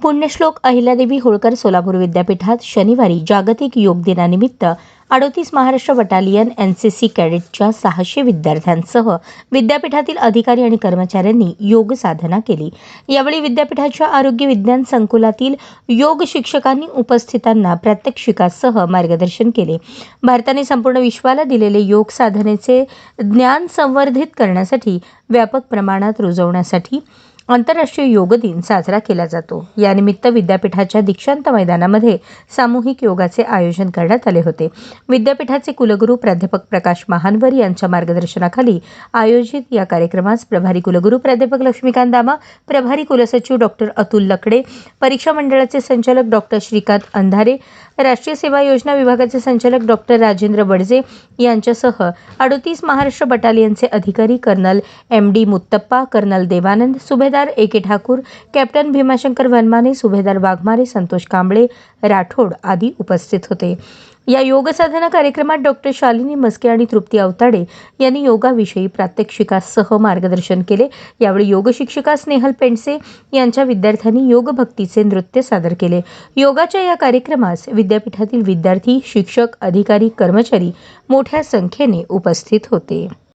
पुण्यश्लोक अहिल्यादेवी होळकर सोलापूर विद्यापीठात शनिवारी जागतिक योग दिनानिमित्त अडोतीस Maharashtra battalion N C C कॅडेटच्या सहाशे विद्यार्थ्यांसह विद्यापीठातील अधिकारी आणि कर्मचाऱ्यांनी योग साधना केली. यावेळी विद्यापीठाच्या आरोग्य विज्ञान संकुलातील योग शिक्षकांनी उपस्थितांना प्रात्यक्षिकासह मार्गदर्शन केले. भारताने संपूर्ण विश्वाला दिलेले योग साधनेचे ज्ञान संवर्धित करण्यासाठी व्यापक प्रमाणात रुजवण्यासाठी आंतरराष्ट्रीय योग दिन साजरा केला जातो. यानिमित्त विद्यापीठाच्या दीक्षांत मैदानामध्ये सामूहिक योगाचे आयोजन करण्यात आले होते. विद्यापीठाचे कुलगुरू प्राध्यापक प्रकाश महानवर यांच्या मार्गदर्शनाखाली आयोजित या कार्यक्रमास प्रभारी कुलगुरू प्राध्यापक लक्ष्मीकांत दामा प्रभारी कुलसचिव डॉक्टर अतुल लकडे परीक्षा मंडळाचे संचालक डॉक्टर श्रीकांत अंधारे राष्ट्रीय सेवा योजना विभागाचे संचालक डॉक्टर राजेंद्र बडजे यांच्यासह अडतीस महाराष्ट्र बटालियनचे अधिकारी colonel M D Muttappa colonel Devanand सुभेदार A K Thakur captain Bhimashankar Vanmane सुभेदार वाघमारे संतोष कांबळे राठोड आदी उपस्थित होते. या योगसाधना कार्यक्रमात डॉक्टर शालिनी मस्के आणि तृप्ती अवताडे यांनी योगाविषयी प्रात्यक्षिकासह मार्गदर्शन केले. यावेळी योग शिक्षिका स्नेहल पेंडसे यांच्या विद्यार्थ्यांनी योग भक्तीचे नृत्य सादर केले. योगाच्या या कार्यक्रमास विद्यापीठातील विद्यार्थी शिक्षक अधिकारी कर्मचारी मोठ्या संख्येने उपस्थित होते.